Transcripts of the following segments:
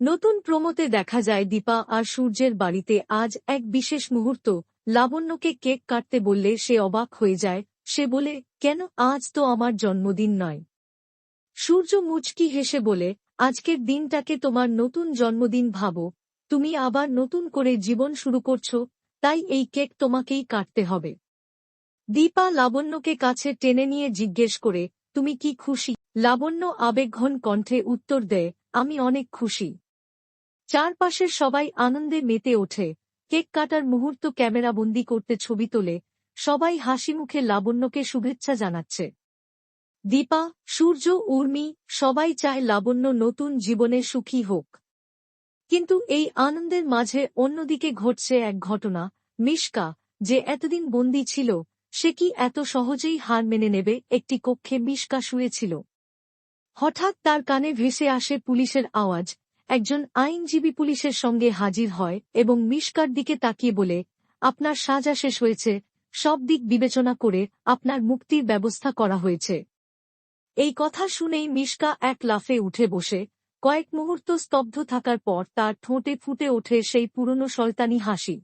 নতুন প্রমোতে দেখা যায় দীপা আর সূর্যের বাড়িতে আজ এক বিশেষ মুহূর্ত, লাবণ্যকে কেক কাটতে বললে সে অবাক হয়ে যায়, সে বলে, কেন আজ তো আমার জন্মদিন নয়? সূর্য মুচকি হেসে বলে, আজকের দিনটাকে তোমার নতুন জন্মদিন ভাবো, তুমি আবার নতুন করে জীবন শুরু করছ, তাই এই কেক তোমাকেই কাটতে হবে। দীপা লাবণ্যকে কাছে টেনে নিয়ে জিজ্ঞেস করে, তুমি কি খুশি? লাবণ্য আবেগঘন কণ্ঠে উত্তর দেয়, আমি অনেক খুশি। চারপাশের সবাই আনন্দে মেতে ওঠে। কেক কাটার মুহূর্ত ক্যামেরাবন্দি করতে ছবি তোলে। সবাই হাসি মুখে লাবণ্যকে শুভেচ্ছা জানাচ্ছে। দীপা, সূর্য, উর্মি, সবাই চায় লাবণ্য নতুন জীবনে সুখী হোক। কিন্তু এই আনন্দের মাঝে অন্যদিকে ঘটছে এক ঘটনা। মিশকা, যে এতদিন বন্দী ছিল, সে কি এত সহজেই হার মেনে নেবে একটি কক্ষে মিশকা শুয়েছিল? হঠাৎ তার কানে ভেসে আসে পুলিশের আওয়াজ। একজন আইনজীবী পুলিশের সঙ্গে হাজির হয় এবং মিশকার দিকে তাকিয়ে বলে, আপনার সাজা শেষ হয়েছে, সব দিক বিবেচনা করে আপনার মুক্তির ব্যবস্থা করা হয়েছে এই কথা শুনেই মিশকা এক লাফে উঠে বসে। কয়েক মুহূর্ত স্তব্ধ থাকার পর তার ঠোঁটে ফুটে ওঠে সেই পুরনো শয়তানি হাসি।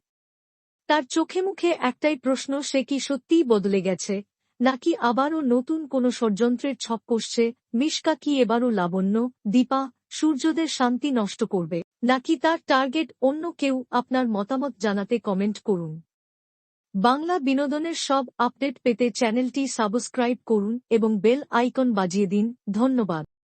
তার চোখে মুখে একটাই প্রশ্ন, সে কি সত্যিই বদলে গেছে? নাকি আবারও নতুন কোনো ষড়যন্ত্রের ছক কষছে? মিশকা কি এবারও লাবণ্য, দীপা সূর্যদের শান্তি নষ্ট করবে। নাকি তার টার্গেট অন্য কেউ আপনার মতামত জানাতে কমেন্ট করুন। বাংলা বিনোদনের সব আপডেট পেতে চ্যানেলটি সাবস্ক্রাইব করুন এবং বেল আইকন বাজিয়ে দিন। ধন্যবাদ।